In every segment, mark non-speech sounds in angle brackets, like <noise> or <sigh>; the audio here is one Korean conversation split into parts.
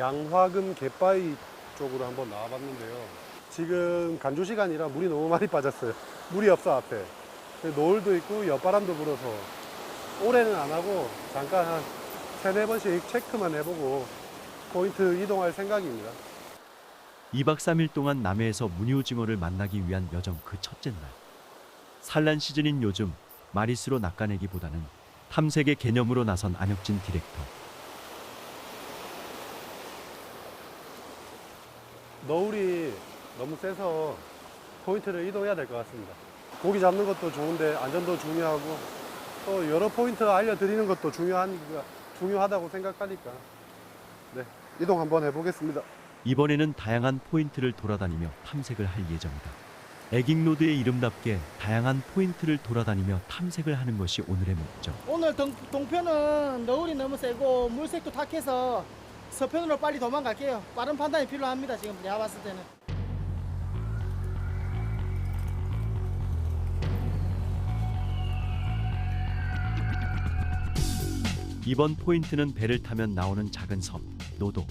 양화금 갯바위 쪽으로 한번 나와봤는데요. 지금 간조 시간이라 물이 너무 많이 빠졌어요. 물이 없어 앞에. 노을도 있고 옆바람도 불어서 올해는 안 하고 잠깐 한 세네 번씩 체크만 해보고 포인트 이동할 생각입니다. 2박 3일 동안 남해에서 무늬오징어를 만나기 위한 여정 그 첫째 날. 산란 시즌인 요즘 마리수로 낚아내기보다는 탐색의 개념으로 나선 안혁진 디렉터. 너울이 너무 세서 포인트를 이동해야 될 것 같습니다. 고기 잡는 것도 좋은데 안전도 중요하고 또 여러 포인트 알려드리는 것도 중요하니까 중요하다고 생각하니까 네 이동 한번 해보겠습니다. 이번에는 다양한 포인트를 돌아다니며 탐색을 할 예정이다. 에깅로드의 이름답게 다양한 포인트를 돌아다니며 탐색을 하는 것이 오늘의 목적. 오늘 동, 동편은 너울이 너무 세고 물색도 탁해서 서편으로 빨리 도망갈게요. 빠른 판단이 필요합니다. 지금 내가 봤을 때는. 이번 포인트는 배를 타면 나오는 작은 섬 노도.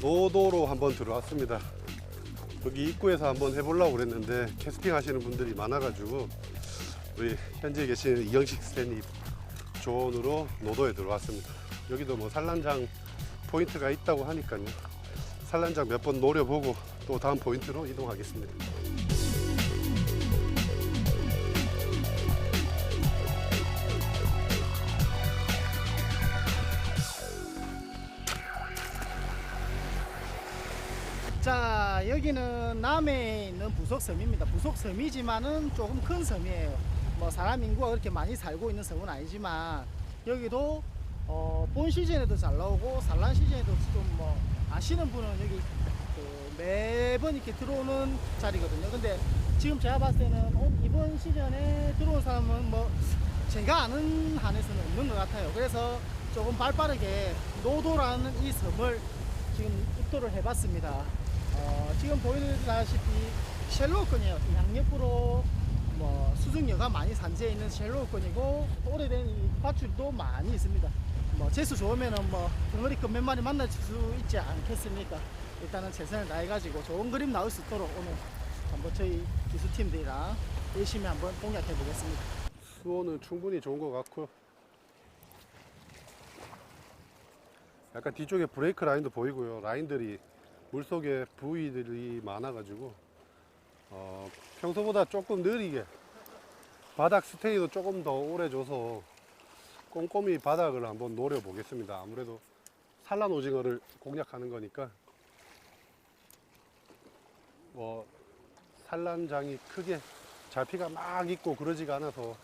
노도로 한번 들어왔습니다. 여기 입구에서 한번 해보려고 그랬는데 캐스팅 하시는 분들이 많아가지고 우리 현지에 계시는 이영식 스탠이 조언으로 노도에 들어왔습니다. 여기도 뭐 산란장 포인트가 있다고 하니까요. 산란장 몇 번 노려보고 또 다음 포인트로 이동하겠습니다. 여기는 남해에 있는 부속섬입니다. 부속섬이지만은 조금 큰 섬이에요. 뭐 사람 인구가 그렇게 많이 살고 있는 섬은 아니지만 여기도 어, 본 시즌에도 잘 나오고 산란 시즌에도 좀 뭐 아시는 분은 여기 그 매번 이렇게 들어오는 자리거든요. 근데 지금 제가 봤을 때는 어, 이번 시즌에 들어온 사람은 뭐 제가 아는 한에서는 없는 것 같아요. 그래서 조금 발빠르게 노도라는 이 섬을 지금 입도를 해봤습니다. 어, 지금 보이다시피 쉘로우건이에요. 양옆으로 뭐 수중녀가 많이 산지에 있는 쉘로우건이고 오래된 이 밧줄도 많이 있습니다. 뭐 재수 좋으면은 뭐 덩어리급 몇 마리 만날 수 있지 않겠습니까? 일단은 최선을 다해가지고 좋은 그림 나올 수 있도록 오늘 한번 저희 기수팀들이랑 열심히 한번 공략해 보겠습니다. 수온은 충분히 좋은 것 같고요. 약간 뒤쪽에 브레이크 라인도 보이고요. 라인들이 물속에 부위들이 많아가지고 어, 평소보다 조금 느리게 바닥 스테이도 조금 더 오래 줘서 꼼꼼히 바닥을 한번 노려 보겠습니다. 아무래도 산란 오징어를 공략하는 거니까 뭐 산란장이 크게 잡피가 막 있고 그러지가 않아서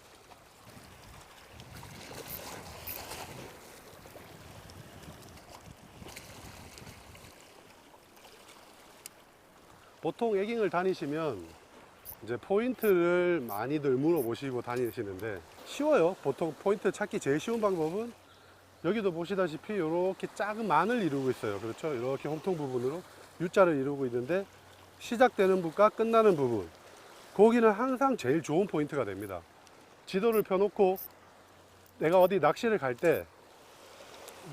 보통 에깅을 다니시면 이제 포인트를 많이들 물어보시고 다니시는데 쉬워요. 보통 포인트 찾기 제일 쉬운 방법은 여기도 보시다시피 이렇게 작은 만을 이루고 있어요. 그렇죠? 이렇게 홈통 부분으로 U자를 이루고 있는데 시작되는 부분과 끝나는 부분 거기는 항상 제일 좋은 포인트가 됩니다. 지도를 펴놓고 내가 어디 낚시를 갈 때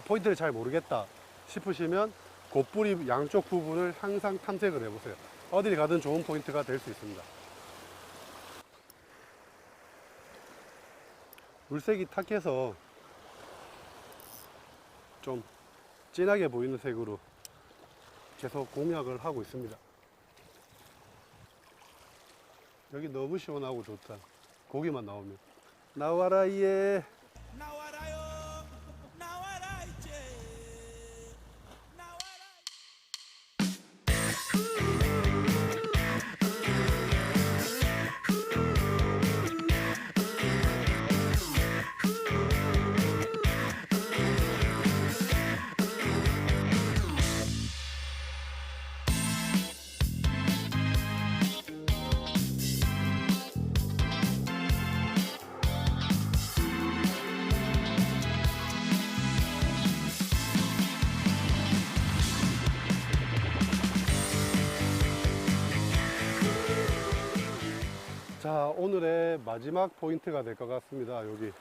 포인트를 잘 모르겠다 싶으시면 곧뿌리 양쪽 부분을 항상 탐색을 해보세요. 어딜 가든 좋은 포인트가 될 수 있습니다. 물색이 탁해서 좀 진하게 보이는 색으로 계속 공략을 하고 있습니다. 여기 너무 시원하고 좋다. 고기만 나오면. 나와라, 예. 오늘의 마지막 포인트가 될 것 같습니다. 여기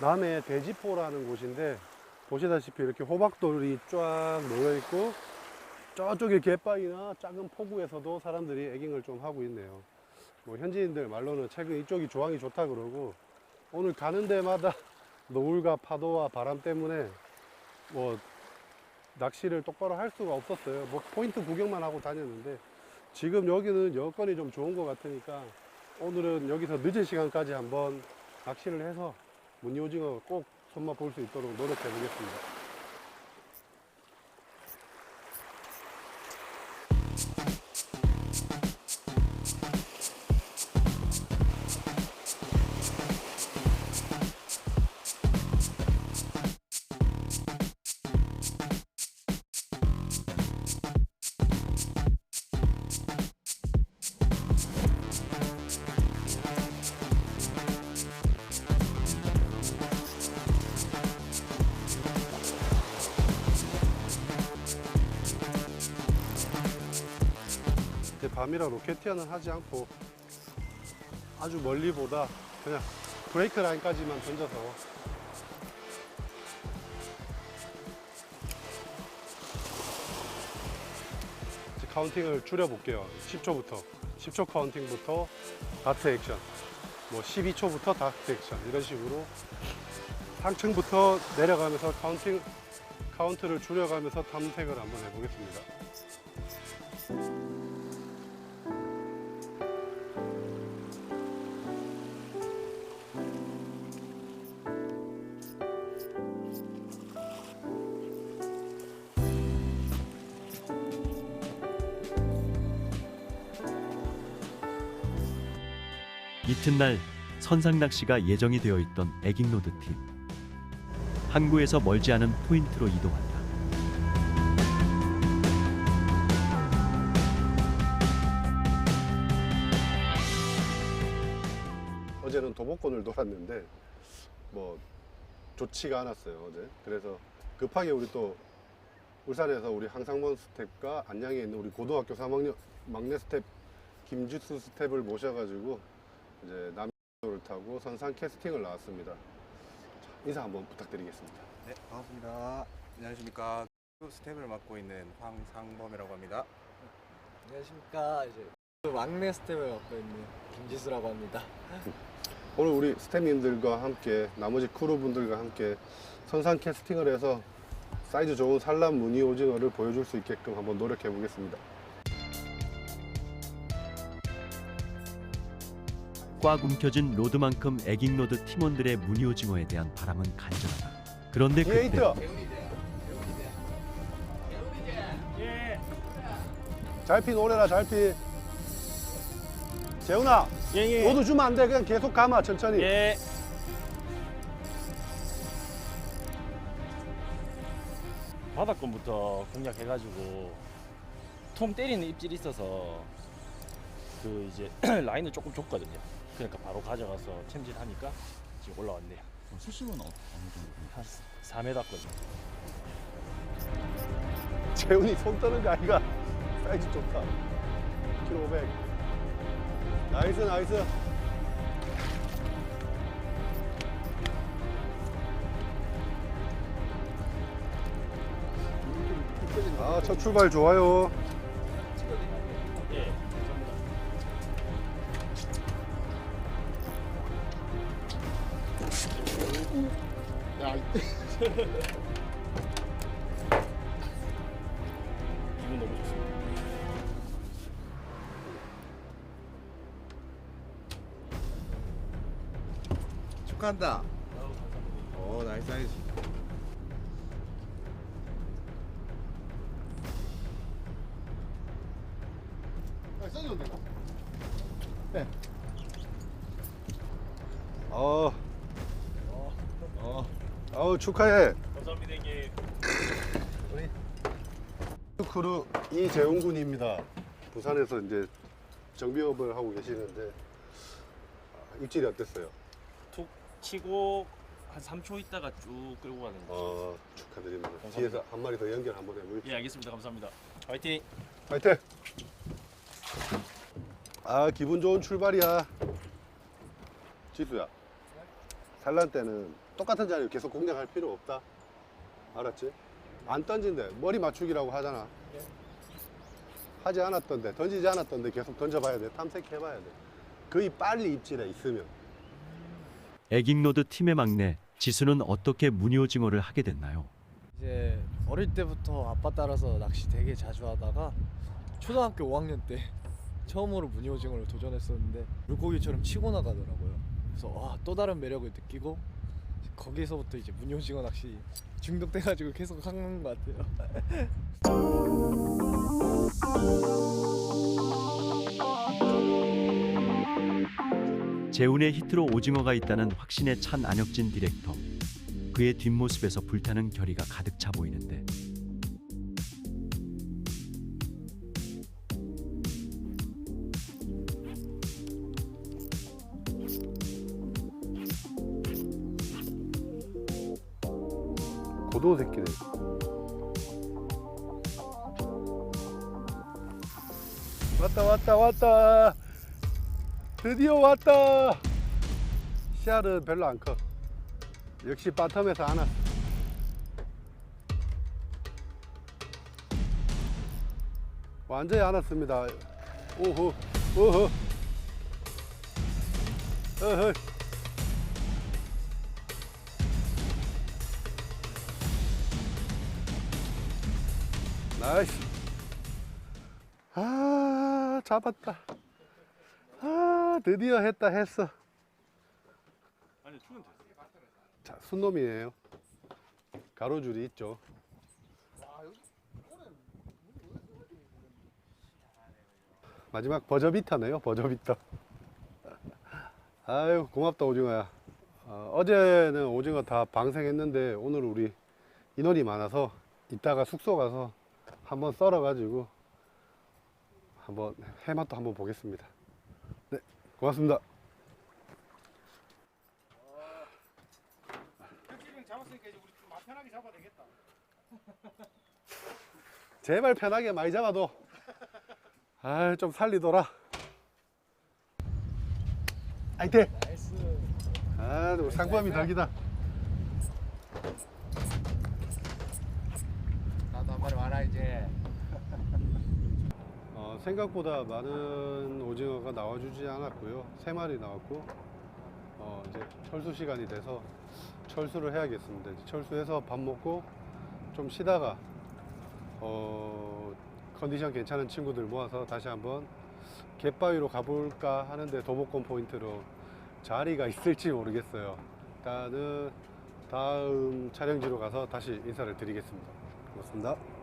남해 대지포라는 곳인데 보시다시피 이렇게 호박돌이 쫙 놓여 있고 저쪽에 갯바위나 작은 포구에서도 사람들이 에깅을 좀 하고 있네요. 뭐 현지인들 말로는 최근 이쪽이 조항이 좋다 그러고 오늘 가는 데마다 <laughs> 노을과 파도와 바람 때문에 뭐 낚시를 똑바로 할 수가 없었어요. 뭐 포인트 구경만 하고 다녔는데 지금 여기는 여건이 좀 좋은 것 같으니까 오늘은 여기서 늦은 시간까지 한번 낚시를 해서 무늬오징어 꼭 손맛 볼 수 있도록 노력해 보겠습니다. 이제 밤이라 로켓티어는 하지 않고 아주 멀리보다 그냥 브레이크 라인까지만 던져서 카운팅을 줄여볼게요. 10초부터 10초 카운팅부터 다트 액션 뭐 12초부터 다트 액션 이런 식으로 상층부터 내려가면서 카운팅 카운트를 줄여가면서 탐색을 한번 해보겠습니다. 이튿날 선상 낚시가 예정이 되어 있던 에깅로드 팀. 항구에서 멀지 않은 포인트로 이동한다. 어제는 도복권을 놀았는데 뭐 좋지가 않았어요 어제 그래서 급하게 우리 또 울산에서 우리 항상원 스텝과 안양에 있는 우리 고등학교 3학년 막내 스텝 김지수 스텝을 모셔가지고 이제 남도를 타고 선상 캐스팅을 나왔습니다 자, 인사 한번 부탁드리겠습니다 네, 반갑습니다. 안녕하십니까. 스텝을 맡고 있는 황상범이라고 합니다. 안녕하십니까 이제 그 막내 스텝을 맡고 있는 김지수라고 합니다. <laughs> 오늘 우리 스텝님들과 함께 나머지 크루분들과 함께 선상 캐스팅을 해서 사이즈 좋은 산란 무늬 오징어를 보여줄 수 있게끔 한번 노력해 보겠습니다 꽉 움켜진 로드만큼 에깅로드 팀원들의 무늬오징어에 대한 바람은 간절하다. 그런데 뒤에 그때. 잘피 노래라 잘피. 재훈아. 너도 주면 안 돼. 그냥 계속 감아 천천히. 예. 바닥권부터 공략해가지고 통 때리는 입질이 있어서 그 이제 <clears throat> 라인을 조금 줬거든요. 그러니까 바로 가져가서 챔질하니까 지금 올라왔네요. 수심은 어, 어느 정도? 한 4m거든요. 재훈이 손 떠는 거 아이가. 사이즈 좋다. 키로 500. 나이스 나이스. 아, 첫 출발 좋아요. 기분 너무 좋습니다. 축하한다. 축하해. 감사합니다, 형님. 크루 이재훈 군입니다. 부산에서 이제 정비업을 하고 계시는데 아, 입질이 어땠어요? 툭 치고 한 3초 있다가 쭉 끌고 가는 거. 어, 축하드립니다. 뒤에서 한 마리 더 연결 한번 해보십시오. 예, 알겠습니다. 감사합니다. 화이팅! 파이팅! 아 기분 좋은 출발이야. 지수야. 산란 때는 똑같은 자리를 계속 공략할 필요 없다. 알았지? 안 던진대. 머리 맞추기라고 하잖아. 하지 않았던데, 던지지 않았던데 계속 던져봐야 돼. 탐색해봐야 돼. 거의 빨리 입질에 있으면. 에깅로드 팀의 막내 지수는 어떻게 무늬오징어를 하게 됐나요? 이제 어릴 때부터 아빠 따라서 낚시 되게 자주 하다가 초등학교 5학년 때 처음으로 무늬오징어를 도전했었는데 물고기처럼 치고 나가더라고요. 그래서 와, 또 다른 매력을 느끼고 거기서부터 이제 무늬오징어 낚시 중독돼가지고 계속 하는 것 같아요. <laughs> 재운의 히트로 오징어가 있다는 확신에 찬 안혁진 디렉터. 그의 뒷모습에서 불타는 결의가 가득 차 보이는데 고도 새끼네. 왔다 왔다 왔다. 드디어 왔다. 씨알은 별로 안 커. 역시 바텀에서 안 왔어. 완전히 안 왔습니다. 오호, 오호. 어허. 나이스. 아, 잡았다. 아, 드디어 했다 했어. 아니 수는 됐어. 자, 순놈이에요. 가로줄이 있죠. 마지막 버저비터네요, 버저비터. 아유, 고맙다, 오징어야. 어, 어제는 오징어 다 방생했는데 오늘 우리 인원이 많아서 이따가 숙소 가서 한번 썰어 가지고 한번 해맛도 한번 보겠습니다. 네, 고맙습니다. <laughs> 제발 편하게 많이 잡아도 아 좀 살리더라 아이템 나이스. 아 우리 상범이 덕이다 나도 한 마리 와라 이제. 어, 생각보다 많은 오징어가 나와주지 않았고요 세 마리 나왔고 어, 이제 철수 시간이 돼서 철수를 해야겠습니다 철수해서 밥 먹고 좀 쉬다가 어, 컨디션 괜찮은 친구들 모아서 다시 한번 갯바위로 가볼까 하는데 도복권 포인트로 자리가 <laughs> 있을지 모르겠어요. 일단은 다음 촬영지로 가서 다시 인사를 드리겠습니다. 고맙습니다.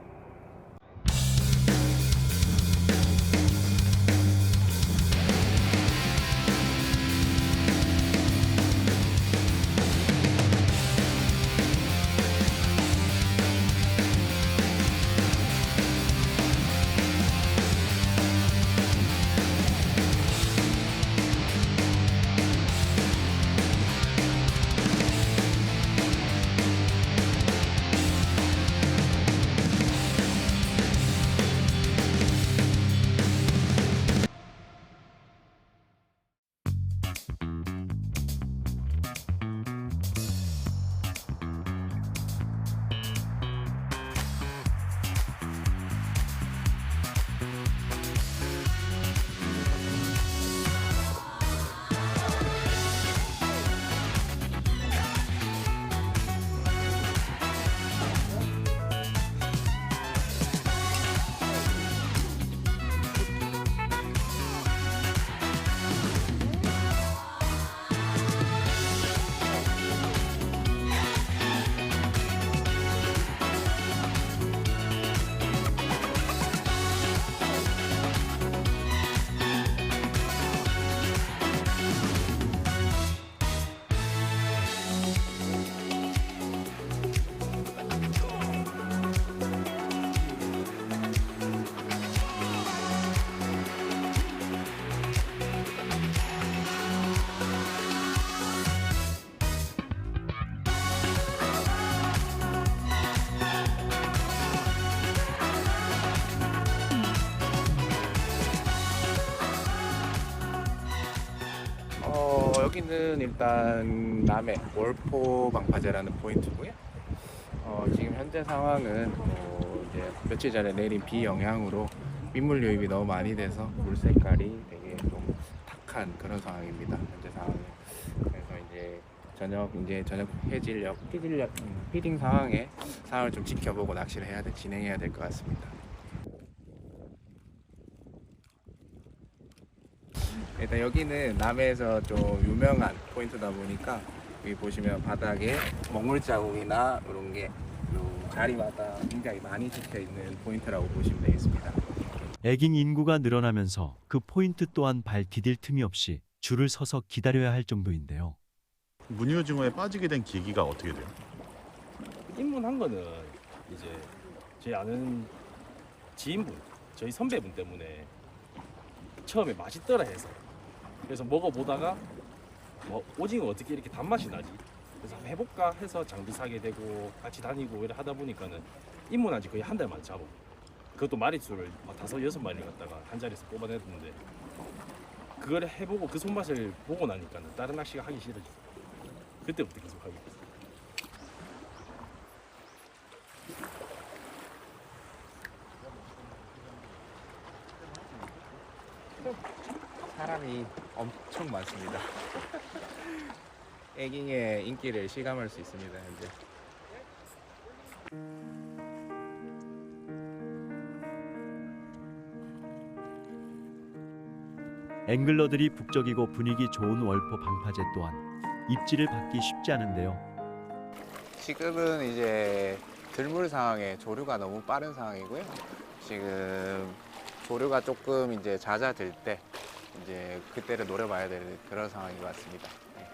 여기는 일단 남해 월포 방파제라는 포인트고요. 어, 지금 현재 상황은 뭐 이제 며칠 전에 내린 비 영향으로 민물 유입이 너무 많이 돼서 물 색깔이 되게 좀 탁한 그런 상황입니다. 현재 상황은. 그래서 이제 저녁 이제 저녁 해질녘 음, 피딩 상황에 상황을 좀 지켜보고 낚시를 해야 돼 진행해야 될 것 같습니다. 일단 여기는 남해에서 좀 유명한 포인트다 보니까 여기 보시면 바닥에 먹물 자국이나 이런 게요 자리마다 굉장히 많이 찍혀 있는 포인트라고 보시면 되겠습니다. 애깅 인구가 늘어나면서 그 포인트 또한 발 디딜 틈이 없이 줄을 서서 기다려야 할 정도인데요. 무늬오징어에 빠지게 된 계기가 어떻게 돼요? 입문한 거는 이제 제 아는 지인분, 저희 선배분 때문에 처음에 맛있더라 해서 그래서 먹어보다가 뭐 오징어 어떻게 이렇게 단맛이 나지? 그래서 한번 해볼까 해서 장비 사게 되고 같이 다니고 이래 하다 보니까는 입문한 지 거의 한 달 만에 잡아. 그것도 마리수를 막 다섯 여섯 마리 갖다가 한 자리에서 뽑아냈는데 그걸 해보고 그 손맛을 보고 나니까는 다른 낚시가 하기 싫어졌어. 그때부터 계속 하게 됐어. 사람이 엄청 많습니다. <laughs> 애깅의 인기를 실감할 수 있습니다. 현재. 앵글러들이 북적이고 분위기 좋은 월포 방파제 또한 입질을 받기 쉽지 않은데요. 지금은 이제 들물 상황에 조류가 너무 빠른 상황이고요. 지금 조류가 조금 이제 잦아들 때 이제 그때를 노려봐야 되는 그런 상황인 것 같습니다. 네.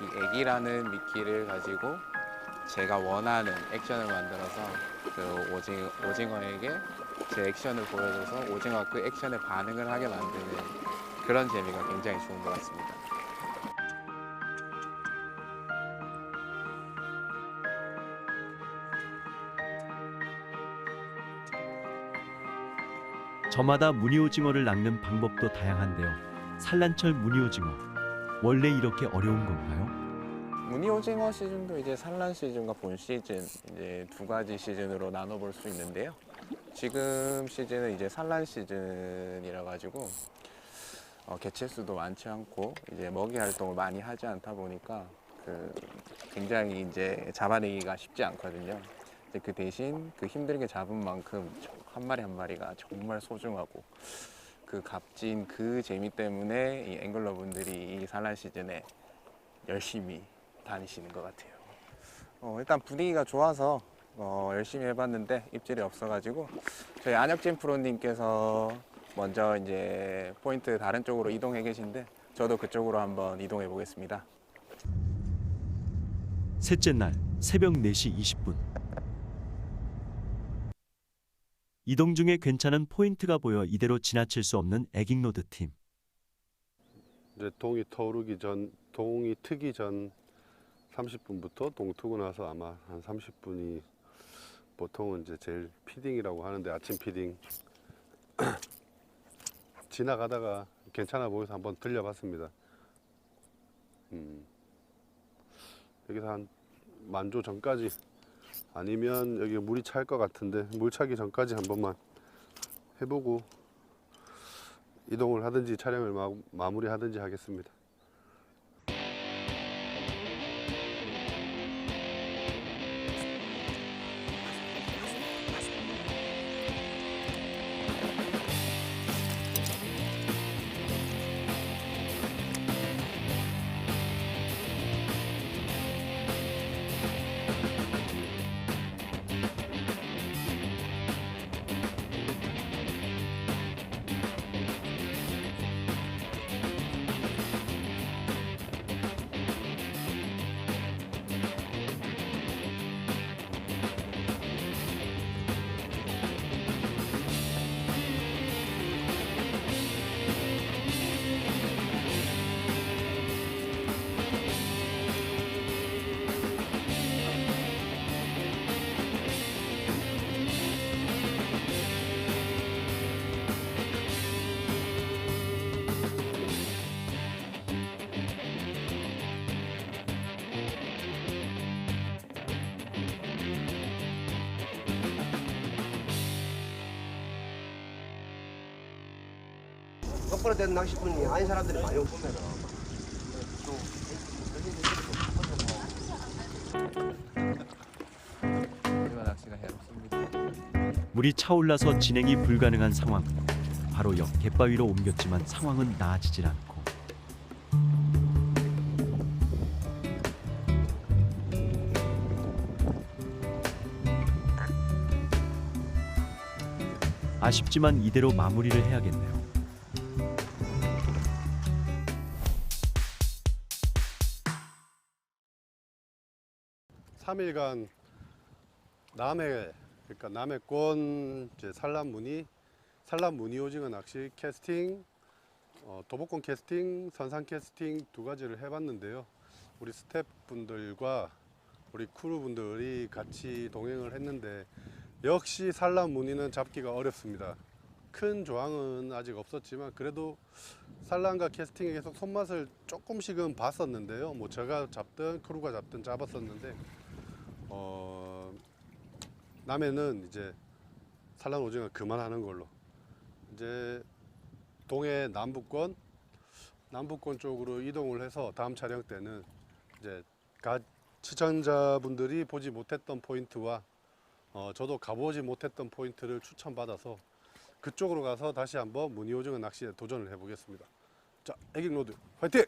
이 애기라는 미끼를 가지고 제가 원하는 액션을 만들어서 그 오징, 오징어에게 제 액션을 보여줘서 오징어가 그 액션에 반응을 하게 만드는 그런 재미가 굉장히 좋은 것 같습니다. 저마다 무늬오징어를 낚는 방법도 다양한데요. 산란철 무늬오징어 원래 이렇게 어려운 건가요? 무늬 오징어 시즌도 이제 산란 시즌과 본 시즌 이제 두 가지 시즌으로 나눠볼 수 있는데요. 지금 시즌은 이제 산란 시즌이라 가지고 어, 개체 수도 많지 않고 이제 먹이 활동을 많이 하지 않다 보니까 그 굉장히 이제 잡아내기가 쉽지 않거든요. 이제 그 대신 그 힘들게 잡은 만큼 한 마리 한 마리가 정말 소중하고 그 값진 그 재미 때문에 이 앵글러 분들이 이 산란 시즌에 열심히 다니시는 것 같아요. 어, 일단 분위기가 좋아서 어, 열심히 해봤는데 입질이 없어가지고 저희 안혁진 프로님께서 먼저 이제 포인트 다른 쪽으로 이동해 계신데 저도 그쪽으로 한번 이동해 보겠습니다. 셋째 날 새벽 4시 20분. 이동 중에 괜찮은 포인트가 보여 이대로 지나칠 수 없는 애깅로드 팀. 이제 동이 터오르기 전, 동이 트기 전 30분부터 동 트고 나서 아마 한 30분이 보통은 이제 제일 피딩이라고 하는데 아침 피딩 지나가다가 괜찮아 보여서 한번 들려봤습니다. 음, 여기서 한 만조 전까지 아니면 여기 물이 찰 것 같은데 물 차기 전까지 한 번만 해보고 이동을 하든지 촬영을 마, 마무리하든지 하겠습니다. 똑바로 된 낚시꾼이 아닌 사람들이 많이 오면. 물이 차올라서 진행이 불가능한 상황. 바로 옆 갯바위로 옮겼지만 상황은 나아지질 않고 아쉽지만 이대로 마무리를 해야겠네요. 3일간 남해 그러니까 남해권 이제 산란 무늬 산란 무늬 오징어 낚시 캐스팅 어, 도복권 캐스팅 선상 캐스팅 두 가지를 해봤는데요. 우리 스태프분들과 우리 크루분들이 같이 동행을 했는데 역시 산란 무늬는 잡기가 어렵습니다. 큰 조항은 아직 없었지만 그래도 산란과 캐스팅에 계속 손맛을 조금씩은 봤었는데요. 뭐 제가 잡든 크루가 잡든 잡았었는데 어, 남해는 이제 산란 오징어 그만하는 걸로 이제 동해 남부권 남부권 쪽으로 이동을 해서 다음 촬영 때는 이제 가 시청자분들이 보지 못했던 포인트와 어, 저도 가보지 못했던 포인트를 추천받아서 그쪽으로 가서 다시 한번 무늬 오징어 낚시에 도전을 해보겠습니다. 자, 에깅로드 화이팅!